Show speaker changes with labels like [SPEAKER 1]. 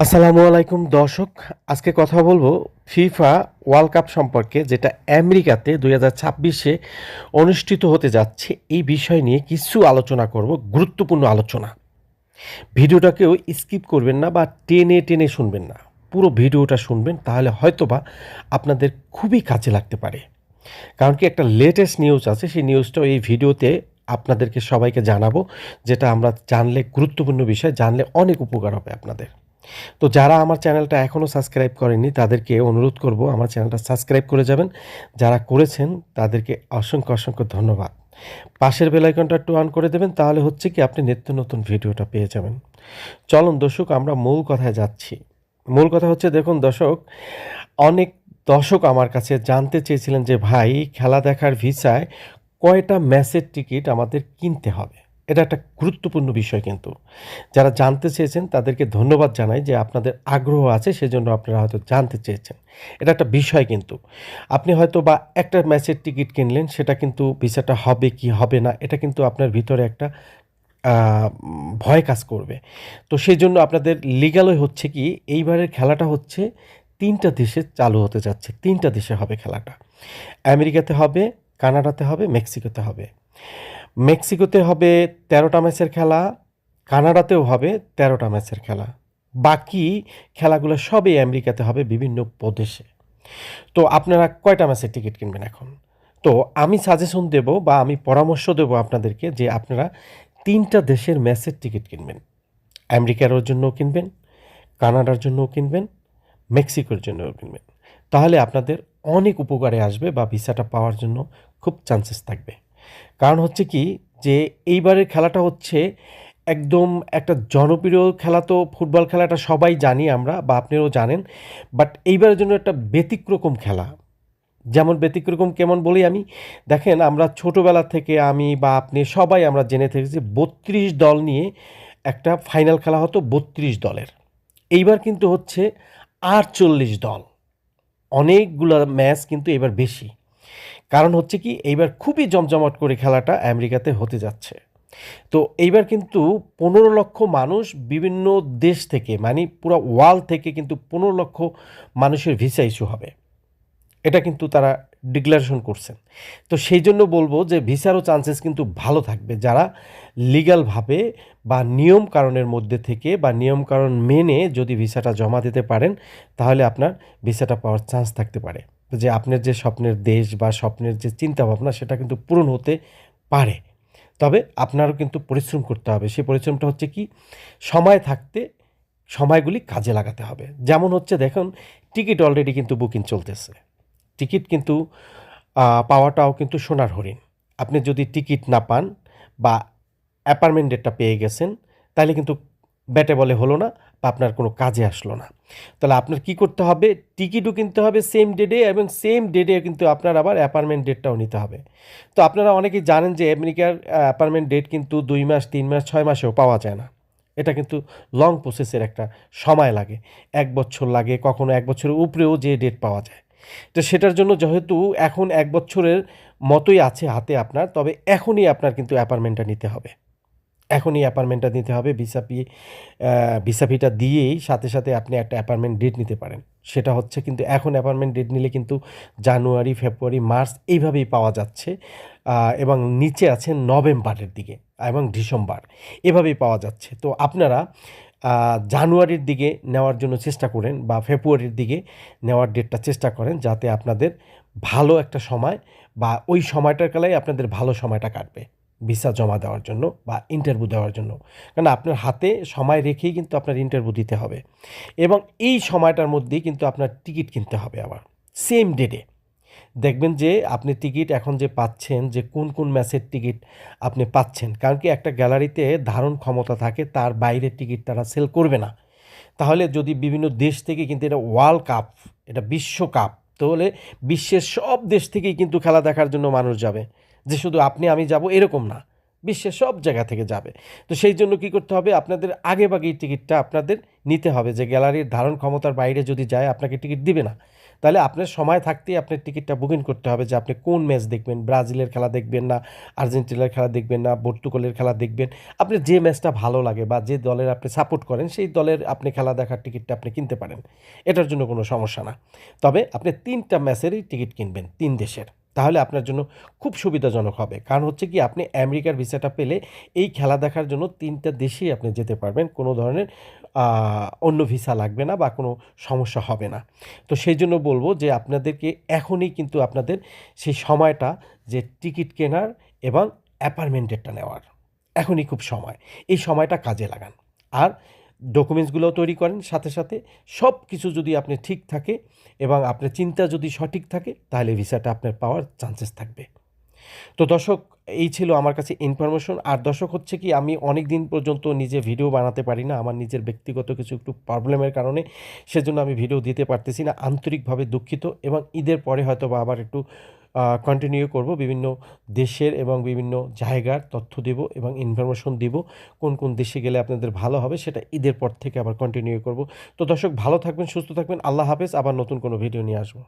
[SPEAKER 1] আসসালামু আলাইকুম, দর্শক। আজকে কথা বলব ফিফা ওয়ার্ল্ড কাপ সম্পর্কে, যেটা আমেরিকাতে দুই হাজার ছাব্বিশে অনুষ্ঠিত হতে যাচ্ছে। এই বিষয় নিয়ে কিছু আলোচনা করব, গুরুত্বপূর্ণ আলোচনা। ভিডিওটাকেও স্কিপ করবেন না বা টেনে টেনে শুনবেন না। পুরো ভিডিওটা শুনবেন, তাহলে হয়তোবা আপনাদের খুবই কাজে লাগতে পারে। কারণ কি, একটা লেটেস্ট নিউজ আছে, সেই নিউজটাও এই ভিডিওতে আপনাদেরকে সবাইকে জানাব, যেটা আমরা জানলে গুরুত্বপূর্ণ বিষয়, জানলে অনেক উপকার হবে আপনাদের। তো যারা আমার চ্যানেলটা এখনও সাবস্ক্রাইব করেননি, তাদেরকে অনুরোধ করব আমার চ্যানেলটা সাবস্ক্রাইব করে যাবেন। যারা করেছেন, তাদেরকে অসংখ্য অসংখ্য ধন্যবাদ। পাশের বেলাইকনটা একটু অন করে দেবেন, তাহলে হচ্ছে কি আপনি নিত্য নতুন ভিডিওটা পেয়ে যাবেন। চলুন দর্শক, আমরা মূল কথায় যাচ্ছি। মূল কথা হচ্ছে, দেখুন দর্শক, অনেক দর্শক আমার কাছে জানতে চেয়েছিলেন যে, ভাই, খেলা দেখার ভিসায় কয়টা ম্যাচের টিকিট আমাদের কিনতে হবে? এটা একটা গুরুত্বপূর্ণ বিষয় কিন্তু। যারা জানতে চেয়েছেন, তাদেরকে ধন্যবাদ জানাই যে আপনাদের আগ্রহ আছে, সেজন্য আপনারা হয়তো জানতে চেয়েছেন। এটা একটা বিষয় কিন্তু। আপনি হয়তো বা একটা ম্যাচের টিকিট কিনলেন, সেটা কিন্তু ভিসাটা হবে কি হবে না, এটা কিন্তু আপনার ভিতরে একটা ভয় কাজ করবে। তো সেই জন্য আপনাদের লিগালই হচ্ছে কি, এইবারের খেলাটা হচ্ছে তিনটা দেশে চালু হতে যাচ্ছে। তিনটা দেশে হবে খেলাটা। আমেরিকাতে হবে, কানাডাতে হবে, মেক্সিকোতে হবে। মেক্সিকোতে হবে তেরোটা ম্যাচের খেলা, কানাডাতেও হবে তেরোটা ম্যাচের খেলা। বাকি খেলাগুলো সবই আমেরিকাতে হবে বিভিন্ন প্রদেশে। তো আপনারা কয়টা ম্যাচের টিকিট কিনবেন এখন? তো আমি সাজেশন দেব বা আমি পরামর্শ দেব আপনাদেরকে যে আপনারা তিনটা দেশের ম্যাচের টিকিট কিনবেন। আমেরিকার জন্যও কিনবেন, কানাডার জন্যও কিনবেন, মেক্সিকোর জন্যও কিনবেন। তাহলে আপনাদের অনেক উপকারে আসবে বা ভিসাটা পাওয়ার জন্য খুব চান্সেস থাকবে। কারণ হচ্ছে কি যে এইবারের খেলাটা হচ্ছে একদম একটা জনপ্রিয় খেলা তো, ফুটবল খেলাটা সবাই জানি আমরা বা আপনিও জানেন বাট এইবারের জন্য একটা ব্যতিক্রকম খেলা। যেমন ব্যতিক্রম কেমন বলি আমি? দেখেন আমরা ছোটোবেলা থেকে আমি বা আপনি সবাই আমরা জেনে থেকেছি বত্রিশ দল নিয়ে একটা ফাইনাল খেলা হতো বত্রিশ দলের। এইবার কিন্তু হচ্ছে আটচল্লিশ দল। অনেকগুলো ম্যাচ কিন্তু এবার বেশি। কারণ হচ্ছে কি, এইবার খুবই জমজমাট করে খেলাটা আমেরিকাতে হতে যাচ্ছে। তো এইবার কিন্তু পনেরো লক্ষ মানুষ বিভিন্ন দেশ থেকে মানে পুরো ওয়ার্ল্ড থেকে কিন্তু পনেরো লক্ষ মানুষের ভিসা ইস্যু হবে। এটা কিন্তু তারা ডিক্লারেশন করছেন তো সেই জন্য বলব যে ভিসারও চান্সেস কিন্তু ভালো থাকবে। যারা লিগ্যালভাবে বা নিয়ম কারণের মধ্যে থেকে বা নিয়ম কারণ মেনে যদি ভিসাটা জমা দিতে পারেন, তাহলে আপনার ভিসাটা পাওয়ার চান্স থাকতে পারে। যে আপনার যে স্বপ্নের দেশ বা স্বপ্নের যে চিন্তাভাবনা, সেটা কিন্তু পূরণ হতে পারে। তবে আপনারও কিন্তু পরিশ্রম করতে হবে। সেই পরিশ্রমটা হচ্ছে কি? সময় থাকতে সময়গুলি কাজে লাগাতে হবে। যেমন হচ্ছে দেখুন, টিকিট অলরেডি কিন্তু বুকিং চলতেছে। টিকিট কিন্তু পাওয়াটাও কিন্তু সোনার হরিণ। আপনি যদি টিকিট না পান বা অ্যাপার্টমেন্ট ডেটটা পেয়ে গেছেন, তাহলে কিন্তু ব্যাটে বলে হলো না বা আপনার কোনো কাজে আসলো না। তাহলে আপনার কি করতে হবে? টিকিটও কিনতে হবে সেম ডেটে এবং সেম ডেটে কিন্তু আপনার আবার অ্যাপার্টমেন্ট ডেটটাও নিতে হবে। তো আপনারা অনেকেই জানেন যে আমেরিকার অ্যাপার্টমেন্ট ডেট কিন্তু দুই মাস, তিন মাস, ছয় মাসেও পাওয়া যায় না। এটা কিন্তু লং প্রসেসের একটা সময় লাগে। এক বছর লাগে, কখনো এক বছরের উপরেও যে ডেট পাওয়া যায়। তো সেটার জন্য যেহেতু এখন এক বছরের মতোই আছে হাতে আপনার, তবে এখনই আপনার কিন্তু অ্যাপার্টমেন্টটা নিতে হবে। এখনই অ্যাপার্টমেন্টটা নিতে হবে, ভিসা পি ভিসা ফিটা দিয়েই সাথে সাথে আপনি একটা অ্যাপার্টমেন্ট ডেট নিতে পারেন। সেটা হচ্ছে কিন্তু এখন অ্যাপার্টমেন্ট ডেট নিলে কিন্তু জানুয়ারি, ফেব্রুয়ারি, মার্চ এইভাবেই পাওয়া যাচ্ছে এবং নিচে আছে নভেম্বরের দিকে এবং ডিসেম্বর। এভাবেই পাওয়া যাচ্ছে। তো আপনারা জানুয়ারির দিকে নেওয়ার জন্য চেষ্টা করেন বা ফেব্রুয়ারির দিকে নেওয়ার ডেটটা চেষ্টা করেন যাতে আপনাদের ভালো একটা সময় বা ওই সময়টার কালাই আপনাদের ভালো সময়টা কাটবে। ভিসা জমা দেওয়ার জন্য বা ইন্টারভিউ দেওয়ার জন্য। কারণ আপনার হাতে সময় রেখেই কিন্তু আপনার ইন্টারভিউ দিতে হবে। এবং এই সময়টার মধ্যেই কিন্তু আপনার টিকিট কিনতে হবে আবার। সেম ডেটে দেখবেন যে আপনি টিকিট এখন যে পাচ্ছেন, যে কোন কোন ম্যাচের টিকিট আপনি পাচ্ছেন, কারণ কি একটা গ্যালারিতে ধারণ ক্ষমতা থাকে, তার বাইরের টিকিট তারা সেল করবে না। তাহলে যদি বিভিন্ন দেশ থেকে কিন্তু এটা ওয়ার্ল্ড কাপ এটা বিশ্বকাপ তাহলে বিশ্বের সব দেশ থেকেই কিন্তু খেলা দেখার জন্য মানুষ যাবে। যে শুধু আপনি, আমি যাব এরকম না। বিশ্বের সব জায়গা থেকে যাবে। তো সেই জন্য কি করতে হবে? আপনাদের আগে বাগেই টিকিটটা আপনাদের নিতে হবে। যে গ্যালারির ধারণ ক্ষমতার বাইরে যদি যায়, আপনাকে টিকিট দিবে না। তাহলে আপনার সময় থাকতেই আপনার টিকিটটা বুকিং করতে হবে যে আপনি কোন ম্যাচ দেখবেন। ব্রাজিলের খেলা দেখবেন না, আর্জেন্টিনার খেলা দেখবেন না, পর্তুগালের খেলা দেখবেন। আপনি যে ম্যাচটা ভালো লাগে বা যে দলের আপনি সাপোর্ট করেন, সেই দলের আপনি খেলা দেখার টিকিটটা আপনি কিনতে পারেন। এটার জন্য কোনো সমস্যা না। তবে আপনি তিনটা ম্যাচেরই টিকিট কিনবেন, তিন দেশের। তাহলে আপনার জন্য খুব সুবিধাজনক হবে। কারণ হচ্ছে কি, আপনি আমেরিকার ভিসাটা পেলে এই খেলা দেখার জন্য তিনটা দেশেই আপনি যেতে পারবেন। কোনো ধরনের অন্য ভিসা লাগবে না বা কোনো সমস্যা হবে না। তো সেই জন্য বলব যে আপনাদেরকে এখনই কিন্তু আপনাদের সেই সময়টা যে টিকিট কেনার এবং অ্যাপার্টমেন্টেরটা নেওয়ার। এখনই খুব সময়। এই সময়টা কাজে লাগান। আর ডকুমেন্টসগুলোও তৈরি করেন, সাথে সাথে সব কিছু যদি আপনি ঠিক থাকে এবং আপনার চিন্তা যদি সঠিক থাকে, তাহলে ভিসাটা আপনার পাওয়ার চান্সেস থাকবে। তো দর্শক, এই ছিল আমার কাছে ইনফরমেশন আর দর্শক, হচ্ছে কি, আমি অনেক দিন পর্যন্ত নিজে ভিডিও বানাতে পারি না। আমার নিজের ব্যক্তিগত কিছু একটু প্রবলেমের কারণে সেজন্য আমি ভিডিও দিতে পারতেছি না। আন্তরিকভাবে দুঃখিত এবং ঈদের পরে হয়তো বা আবার একটু কন্টিনিউ করব। বিভিন্ন দেশের এবং বিভিন্ন জায়গার তথ্য দেব এবং ইনফরমেশন দিব। কোন কোন দেশে গেলে আপনাদের ভালো হবে সেটা ঈদের পর থেকে আবার কন্টিনিউ করব। তো দর্শক, ভালো থাকবেন, সুস্থ থাকবেন। আল্লাহ হাফেজ। আবার নতুন কোনো ভিডিও নিয়ে আসব।